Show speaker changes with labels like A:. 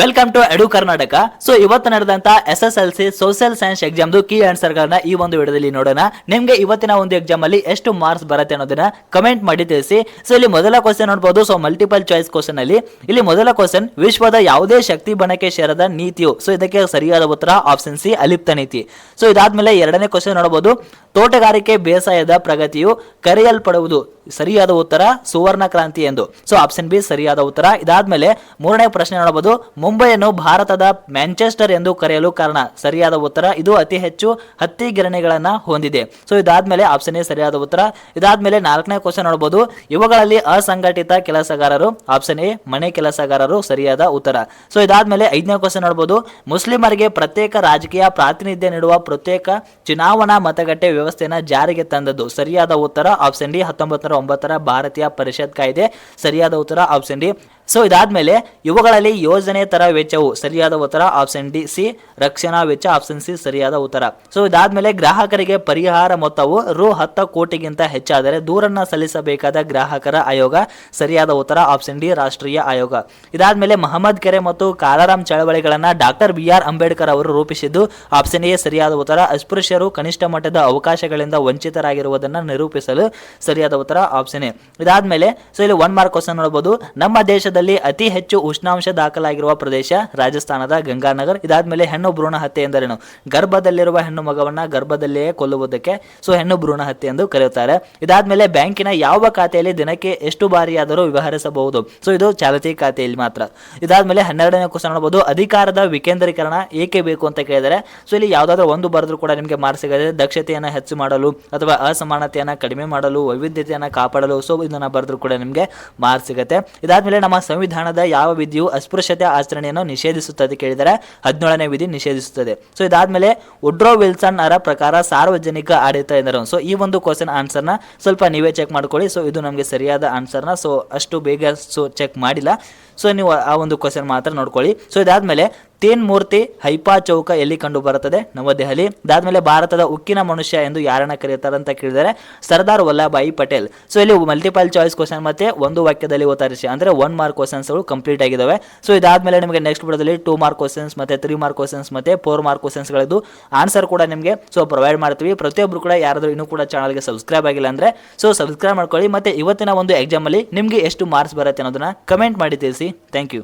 A: Welcome to Edu Karnataka so ಇವತ್ತು ನಡೆದಂತ S S L C social science ಎಕ್ಸಾಮ್ದು key answer ಗಳನ್ನ ಈ ಒಂದು ವಿಡಿಯೋದಲ್ಲಿ ನೋಡೋಣ. ನಿಮ್ಗೆ ಇವತ್ತಿನ ಒಂದು ಎಕ್ಸಾಮ್ ಅಲ್ಲಿ ಎಷ್ಟು ಮಾರ್ಕ್ಸ್ ಬರುತ್ತೆ ಅನ್ನೋದನ್ನ ಕಮೆಂಟ್ ಮಾಡಿ ತಿಳಿಸಿ. ಸೊ ಇಲ್ಲಿ ಮೊದಲ ಕ್ವಶನ್ ನೋಡಬಹುದು ಸೊ ಮಲ್ಟಿಪಲ್ ಚಾಯ್ಸ್ ಕ್ವಶನ್ ಅಲ್ಲಿ. ಇಲ್ಲಿ ಮೊದಲ ಕ್ವಶನ್ ವಿಶ್ವದ ಯಾವುದೇ ಶಕ್ತಿ ಬಣಕೆ ಸೇರದ ನೀತಿಯು. ಸೊ ಇದಕ್ಕೆ ಸರಿಯಾದ ಉತ್ತರ ಆಪ್ಷನ್ ಸಿ ಅಲಿಪ್ತ ನೀತಿ. ಸೊ ಇದಾದ್ಮೇಲೆ ಎರಡನೇ ಕ್ವಶನ್ ನೋಡಬಹುದು ತೋಟಗಾರಿಕೆ ಬೇಸಾಯದ ಪ್ರಗತಿಯು ಕರೆಯಲ್ಪಡುವುದು ಸರಿಯಾದ ಉತ್ತರ ಸುವರ್ಣ ಕ್ರಾಂತಿ ಎಂದು. ಸೊ ಆಪ್ಷನ್ ಬಿ ಸರಿಯಾದ ಉತ್ತರ. ಇದಾದ್ಮೇಲೆ ಮೂರನೇ ಪ್ರಶ್ನೆ ನೋಡಬಹುದು ಮುಂಬೈಯನ್ನು ಭಾರತದ ಮ್ಯಾಂಚೆಸ್ಟರ್ ಎಂದು ಕರೆಯಲು ಕಾರಣ. ಸರಿಯಾದ ಉತ್ತರ. ಇದು ಅತಿ ಹೆಚ್ಚು ಹತ್ತಿ ಗಿರಣಿಗಳನ್ನ ಹೊಂದಿದೆ. ಸೊ ಇದಾದ್ಮೇಲೆ ಆಪ್ಷನ್ ಎ ಸರಿಯಾದ ಉತ್ತರ. ಇದಾದ್ಮೇಲೆ ನಾಲ್ಕನೇ ಕ್ವಶನ್ ನೋಡಬಹುದು ಇವುಗಳಲ್ಲಿ ಅಸಂಘಟಿತ ಕೆಲಸಗಾರರು ಆಪ್ಷನ್ ಎ ಮನೆ ಕೆಲಸಗಾರರು ಸರಿಯಾದ ಉತ್ತರ. ಸೊ ಇದಾದ್ಮೇಲೆ ಐದನೇ ಕ್ವಶನ್ ನೋಡಬಹುದು ಮುಸ್ಲಿಮರಿಗೆ ಪ್ರತ್ಯೇಕ ರಾಜಕೀಯ ಪ್ರಾತಿನಿಧ್ಯ ನೀಡುವ ಪ್ರತ್ಯೇಕ ಚುನಾವಣಾ ಮತಗಟ್ಟೆ ವ್ಯವಸ್ಥೆಯನ್ನು ಜಾರಿಗೆ ತಂದದ್ದು. ಸರಿಯಾದ ಉತ್ತರ. ಆಪ್ಷನ್ ಡಿ ಹತ್ತೊಂಬತ್ತು ಒಂಬತ್ತರ ಭಾರತೀಯ ಪರಿಷತ್ ಕಾಯ್ದೆ ಸರಿಯಾದ ಉತ್ತರ ಆಪ್ಷನ್ ಡಿ. ಸೊ ಇದಾದ್ಮೇಲೆ ಇವುಗಳಲ್ಲಿ ಯೋಜನೆ ತರ ವೆಚ್ಚವು ಸರಿಯಾದ ಉತ್ತರ ಆಪ್ಷನ್ ಡಿ ಸಿ ರಕ್ಷಣಾ ವೆಚ್ಚ ಆಪ್ಷನ್ ಸಿ ಸರಿಯಾದ ಉತ್ತರ. ಸೊ ಇದಾದ್ಮೇಲೆ ಗ್ರಾಹಕರಿಗೆ ಪರಿಹಾರ ಮೊತ್ತವು ರು ಹತ್ತು ಕೋಟಿಗಿಂತ ಹೆಚ್ಚಾದರೆ ದೂರನ್ನ ಸಲ್ಲಿಸಬೇಕಾದ ಗ್ರಾಹಕರ ಆಯೋಗ ಸರಿಯಾದ ಉತ್ತರ ಆಪ್ಷನ್ ಡಿ ರಾಷ್ಟ್ರೀಯ ಆಯೋಗ. ಇದಾದ್ಮೇಲೆ ಮಹಮ್ಮದ್ ಕೆರೆ ಮತ್ತು ಕಾಲಾರಾಮ್ ಚಳವಳಿಗಳನ್ನ ಡಾಕ್ಟರ್ ಬಿ ಆರ್ ಅಂಬೇಡ್ಕರ್ ಅವರು ರೂಪಿಸಿದ್ದು ಆಪ್ಷನ್ ಎ ಸರಿಯಾದ ಉತ್ತರ. ಅಸ್ಪೃಶ್ಯರು ಕನಿಷ್ಠ ಮಟ್ಟದ ಅವಕಾಶಗಳಿಂದ ವಂಚಿತರಾಗಿರುವುದನ್ನು ನಿರೂಪಿಸಲು ಸರಿಯಾದ ಉತ್ತರ ಆಪ್ಷನ್ ಎ. ಇದಾದ್ಮೇಲೆ ಸೊ ಇಲ್ಲಿ ಒನ್ ಮಾರ್ಕ್ ಕ್ವಶನ್ ನೋಡಬಹುದು ನಮ್ಮ ದೇಶದಲ್ಲಿ ಅತಿ ಹೆಚ್ಚು ಉಷ್ಣಾಂಶ ದಾಖಲಾಗಿರುವ ಪ್ರದೇಶ ರಾಜಸ್ಥಾನದ ಗಂಗಾನಗರ್. ಇದಾದ್ಮೇಲೆ ಹೆಣ್ಣು ಭ್ರೂಣ ಹತ್ಯೆ ಎಂದರೇನು? ಗರ್ಭದಲ್ಲಿರುವ ಹೆಣ್ಣು ಮಗವನ್ನ ಗರ್ಭದಲ್ಲಿಯೇ ಕೊಲ್ಲುವುದಕ್ಕೆ ಸೊ ಹೆಣ್ಣು ಭ್ರೂಣ ಹತ್ಯೆ ಎಂದು ಕರೆಯುತ್ತಾರೆ. ಇದಾದ್ಮೇಲೆ ಬ್ಯಾಂಕಿನ ಯಾವ ಖಾತೆಯಲ್ಲಿ ದಿನಕ್ಕೆ ಎಷ್ಟು ಬಾರಿಯಾದರೂ ವ್ಯವಹರಿಸಬಹುದು? ಸೊ ಇದು ಚಾಲತಿ ಖಾತೆಯಲ್ಲಿ ಮಾತ್ರ. ಇದಾದ್ಮೇಲೆ ಹನ್ನೆರಡನೇ ಕ್ವಶನ್ ನೋಡಬಹುದು ಅಧಿಕಾರದ ವಿಕೇಂದ್ರೀಕರಣ ಏಕೆ ಬೇಕು ಅಂತ ಕೇಳಿದರೆ, ಸೊ ಇಲ್ಲಿ ಯಾವುದಾದ್ರೂ ಒಂದು ಬರೆದ್ರು ಕೂಡ ನಿಮಗೆ ಮಾರ್ಕ್ಸ್ ದಕ್ಷತೆಯನ್ನು ಹೆಚ್ಚು ಮಾಡಲು ಅಥವಾ ಅಸಮಾನತೆಯನ್ನು ಕಡಿಮೆ ಮಾಡಲು, ವೈವಿಧ್ಯತೆಯನ್ನು ಕಾಪಾಡಲು, ಸೊ ಇದನ್ನ ಬರೆದ್ರು ಕೂಡ ನಿಮಗೆ ಮಾರ್ಕ್ಸ್ ಸಿಗುತ್ತೆ. ಇದಾದ್ಮೇಲೆ ನಮ್ಮ ಸಂವಿಧಾನದ ಯಾವ ವಿಧಿಯು ಅಸ್ಪೃಶ್ಯತೆ ಆಚರಣೆಯನ್ನು ನಿಷೇಧಿಸುತ್ತದೆ ಕೇಳಿದರೆ ಹದಿನೇಳನೇ ವಿಧಿ ನಿಷೇಧಿಸುತ್ತದೆ. ಸೊ ಇದಾದ್ಮೇಲೆ ಉಡ್ರೋ ವಿಲ್ಸನ್ ಅವರ ಪ್ರಕಾರ ಸಾರ್ವಜನಿಕ ಆಡಳಿತ ಎಂದರು. ಸೊ ಈ ಒಂದು ಕ್ವಶನ್ ಆನ್ಸರ್ನ ಸ್ವಲ್ಪ ನೀವೇ ಚೆಕ್ ಮಾಡ್ಕೊಳ್ಳಿ. ಸೊ ಇದು ನಮಗೆ ಸರಿಯಾದ ಆನ್ಸರ್ನ ಸೊ ಅಷ್ಟು ಬೇಗ ಸೊ ಚೆಕ್ ಮಾಡಿಲ್ಲ. ಸೊ ನೀವು ಆ ಒಂದು ಕ್ವಶನ್ ಮಾತ್ರ ನೋಡ್ಕೊಳ್ಳಿ. ಸೊ ಇದಾದ್ಮೇಲೆ ತೇನ್ ಮೂರ್ತಿ ಹೈಪಾ ಚೌಕ ಎಲ್ಲಿ ಕಂಡು ಬರುತ್ತದೆ ನವದೆಹಲಿ ಅದಾದ್ಮೇಲೆ ಭಾರತದ ಉಕ್ಕಿನ ಮನುಷ್ಯ ಎಂದು ಯಾರನ್ನ ಕರೆಯುತ್ತಾರೆ ಅಂತ ಕೇಳಿದರೆ ಸರ್ದಾರ್ ವಲ್ಲಭಾಯಿ ಪಟೇಲ್. ಸೊ ಇಲ್ಲಿ ಮಲ್ಟಿಪಲ್ ಚಾಯ್ಸ್ ಕ್ವಶನ್ ಮತ್ತೆ ಒಂದು ವಾಕ್ಯದಲ್ಲಿ ಉತ್ತರಿಸಿ. ಅಂದ್ರೆ ಒನ್ ಮಾರ್ಕ್ ಕ್ವಶನ್ಸ್ಗಳು ಕಂಪ್ಲೀಟ್ ಆಗಿದಾವೆ. ಸೊ ಇದಾದ್ಮೇಲೆ ನಿಮಗೆ ನೆಕ್ಸ್ಟ್ ಬಿಡೋದಲ್ಲಿ ಟೂ ಮಾರ್ಕ್ ಕ್ವಶನ್ಸ್ ಮತ್ತೆ ತ್ರೀ ಮಾರ್ಕ್ ಕ್ವಶನ್ಸ್ ಮತ್ತೆ ಫೋರ್ ಮಾರ್ಕ್ ಕ್ವಶನ್ಸ್ಗಳದ್ದು ಆನ್ಸರ್ ಕೂಡ ನಿಮಗೆ ಸೊ ಪ್ರೊವೈಡ್ ಮಾಡ್ತೀವಿ. ಪ್ರತಿಯೊಬ್ಬರು ಕೂಡ ಯಾರಾದರೂ ಇನ್ನೂ ಕೂಡ ಚಾನಲ್ಗೆ ಸಬ್ಸ್ಕ್ರೈಬ್ ಆಗಿಲ್ಲ ಅಂದ್ರೆ ಸೊ ಸಬ್ಸ್ಕ್ರೈಬ್ ಮಾಡ್ಕೊಳ್ಳಿ. ಮತ್ತೆ ಇವತ್ತಿನ ಒಂದು ಎಕ್ಸಾಮಲ್ಲಿ ನಿಮಗೆ ಎಷ್ಟು ಮಾರ್ಕ್ಸ್ ಬರುತ್ತೆ ಅನ್ನೋದನ್ನ ಕಮೆಂಟ್ ಮಾಡಿ ತಿಳಿಸಿ. Thank you